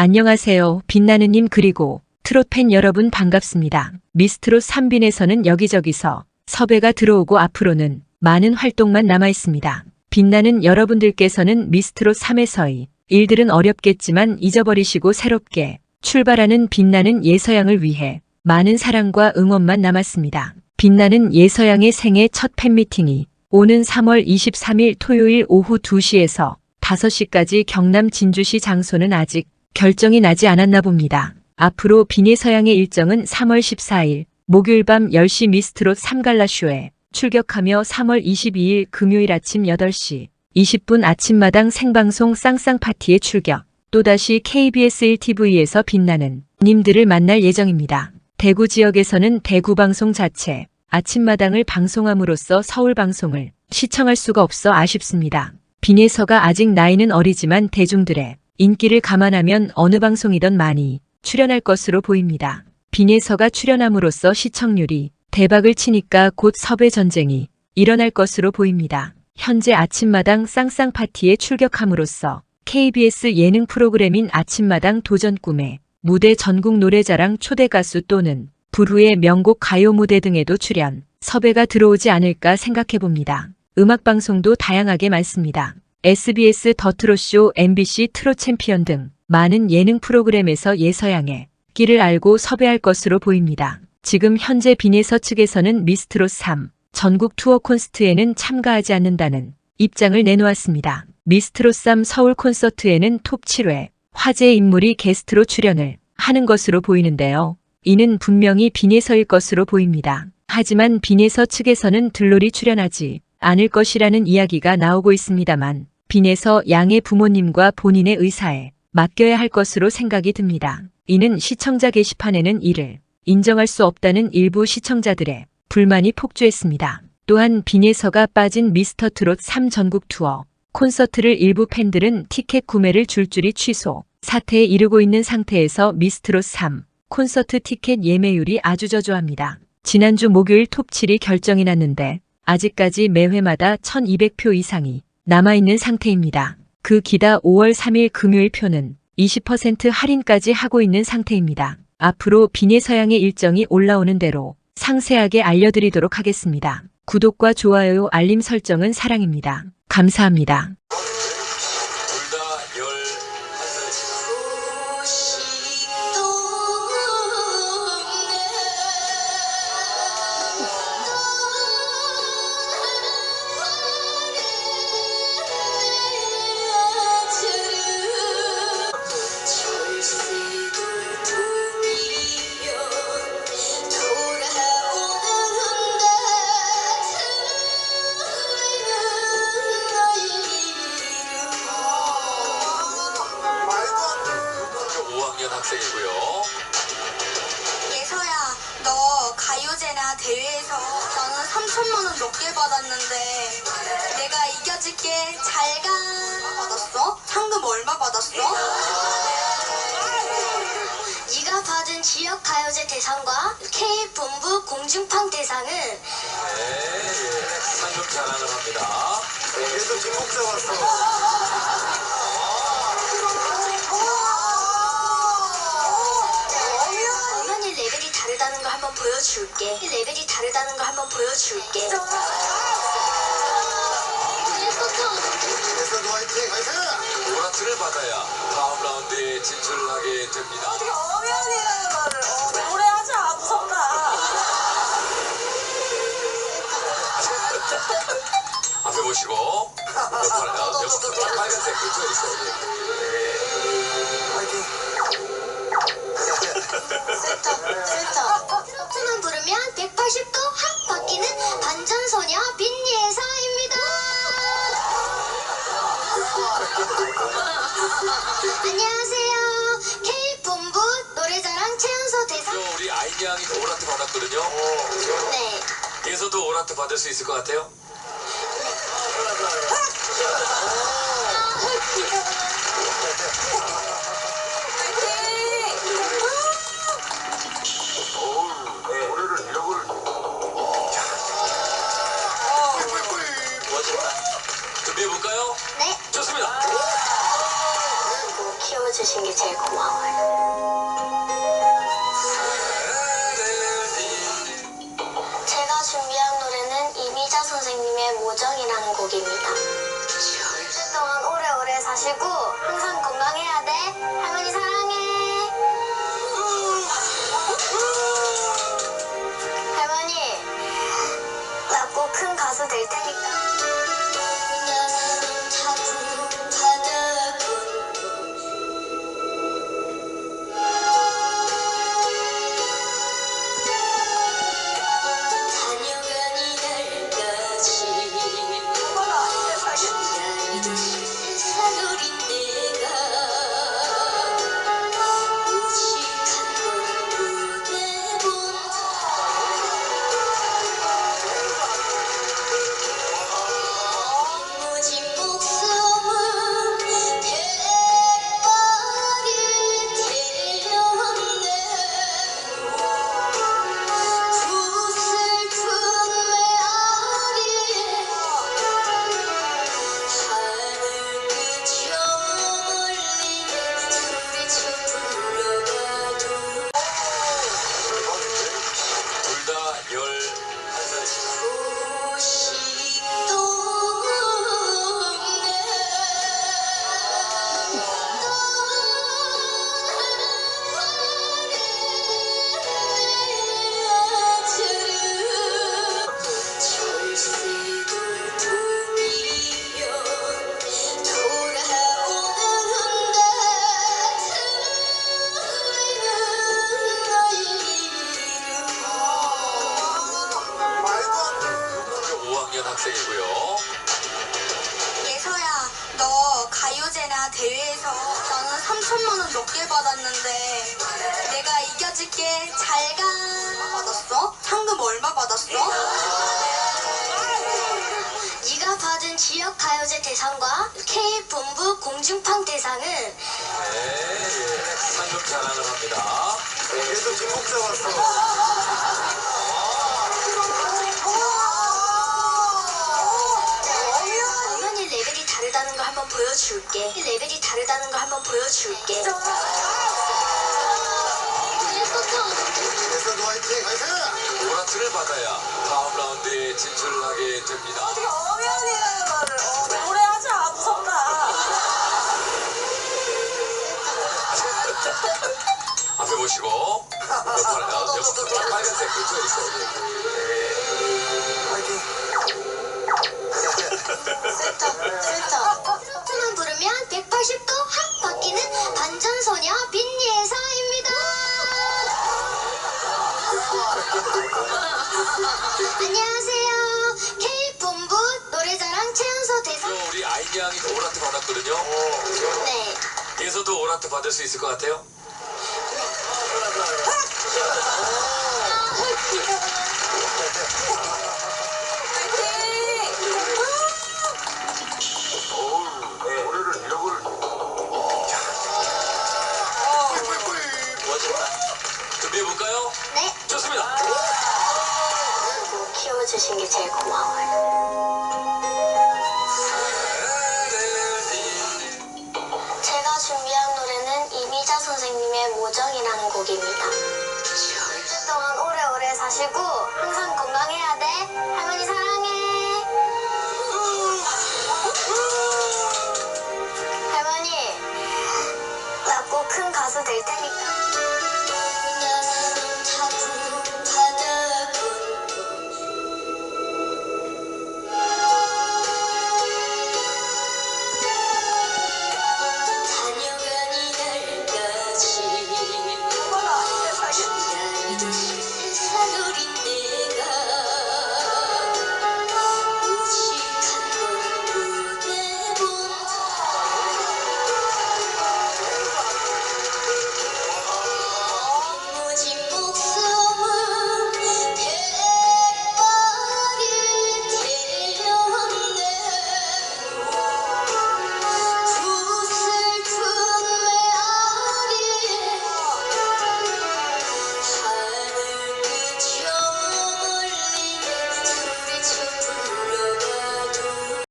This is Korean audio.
안녕하세요. 빛나는님 그리고 트롯 팬 여러분 반갑습니다. 미스트롯 3빈에서는 여기저기서 섭외가 들어오고 앞으로는 많은 활동만 남아 있습니다. 빛나는 여러분들께서는 미스트롯 3에서의 일들은 어렵겠지만 잊어버리시고 새롭게 출발하는 빛나는 예서양을 위해 많은 사랑과 응원만 남았습니다. 빛나는 예서양의 생애 첫 팬미팅이 오는 3월 23일 토요일 오후 2시에서 5시까지 경남 진주시 장소는 아직 결정이 나지 않았나 봅니다. 앞으로 비니 서양의 일정은 3월 14일 목요일 밤 10시 미스트롯 3갈라쇼에 출격하며 3월 22일 금요일 아침 8시 20분 아침마당 생방송 쌍쌍 파티에 출격. 또다시 KBS 1TV에서 빛나는 님들을 만날 예정입니다. 대구 지역에서는 대구 방송 자체 아침마당을 방송함으로써 서울 방송을 시청할 수가 없어 아쉽습니다. 비네서가 아직 나이는 어리지만 대중들의 인기를 감안하면 어느 방송이든 많이 출연할 것으로 보입니다. 비네서가 출연함으로써 시청률이 대박을 치니까 곧 섭외 전쟁이 일어날 것으로 보입니다. 현재 아침마당 쌍쌍 파티에 출격함으로써 KBS 예능 프로그램인 아침마당 도전 꿈에 무대 전국 노래자랑 초대 가수 또는 불후의 명곡 가요 무대 등에도 출연, 섭외가 들어오지 않을까 생각해 봅니다. 음악 방송도 다양하게 많습니다. SBS 더트롯쇼, MBC 트롯 챔피언 등 많은 예능 프로그램에서 예서양의 끼를 알고 섭외할 것으로 보입니다. 지금 현재 비네서 측에서는 미스트롯 3 전국 투어 콘서트에는 참가하지 않는다는 입장을 내놓았습니다. 미스트롯 3 서울 콘서트에는 톱 7회 화제의 인물이 게스트로 출연을 하는 것으로 보이는데요. 이는 분명히 비네서일 것으로 보입니다. 하지만 비네서 측에서는 들놀이 출연하지 않을 것이라는 이야기가 나오고 있습니다만 비네서 양의 부모님과 본인의 의사에 맡겨야 할 것으로 생각이 듭니다. 이는 시청자 게시판에는 이를 인정할 수 없다는 일부 시청자들의 불만이 폭주했습니다. 또한 비네서가 빠진 미스터 트롯 3 전국 투어 콘서트를 일부 팬들은 티켓 구매를 줄줄이 취소, 사태에 이르고 있는 상태에서 미스트롯 3 콘서트 티켓 예매율이 아주 저조합니다. 지난주 목요일 톱7이 결정이 났는데 아직까지 매회마다 1200표 이상이 남아있는 상태입니다. 그 기다 5월 3일 금요일 표는 20% 할인까지 하고 있는 상태입니다. 앞으로 비네 서양의 일정이 올라오는 대로 상세하게 알려드리도록 하겠습니다. 구독과 좋아요, 알림 설정은 사랑입니다. 감사합니다. 이겨줄게. 잘 가. 얼마 받았어? 상금 얼마 받았어? 네가 받은 지역 가요제 대상과 K 본부 공중팡 대상은 네, 상금 자랑을 합니다. 그래도 지목자 왔어. 엄연히 레벨이 다르다는 걸 한번 보여줄게. 레벨이 다르다는 걸 한번 보여줄게. 보너스를 받아야 다음 라운드에 진출하게 됩니다. 엄연이라는 말을 어, 노래하자 무섭다 앞에 보시고 몇 번, 아, 몇 번, 빨간색 그쪽 있어요. 받을 수 있을 것 같아요? 준비해볼까요? 네. 좋습니다. 키워주신 게 제일 고마워. 고마워요. 사시고 항상 건강해야 돼. 할머니 사랑 학생이고요. 예서야, 너 가요제나 대회에서 나는 3천만 원 넘게 받았는데 내가 이겨줄게. 잘 가. 얼마 받았어? 상금 얼마 받았어? 네가 받은 지역 가요제 대상과 K 본부 공중팡 대상은 네, 예, 상금 자랑을 합니다. 얘도 지목 잡았어. 한번 보여줄게. 레벨이 다르다는 걸 한번 보여줄게. 예서도 화이팅. 화이팅. 오라트를 받아야 다음 라운드에 진출하게 됩니다. 엄연이라는 말을 어, 노래하지 마 무섭다. 앞에 보시고 아, 빨간색 그쪽 있어요. 화이팅. 슬쩍, 슬쩍. 최연소 대상. 또 우리 아이디 양이 오라트 받았거든요. 네. 얘서도 오라트 받을 수 있을 것 같아요? 요정이라는 곡입니다. 오랫동안 오래오래 사시고 항상 건강해야 돼. 할머니 사랑해. 할머니, 나 꼭 큰 가수 될 테니까. りで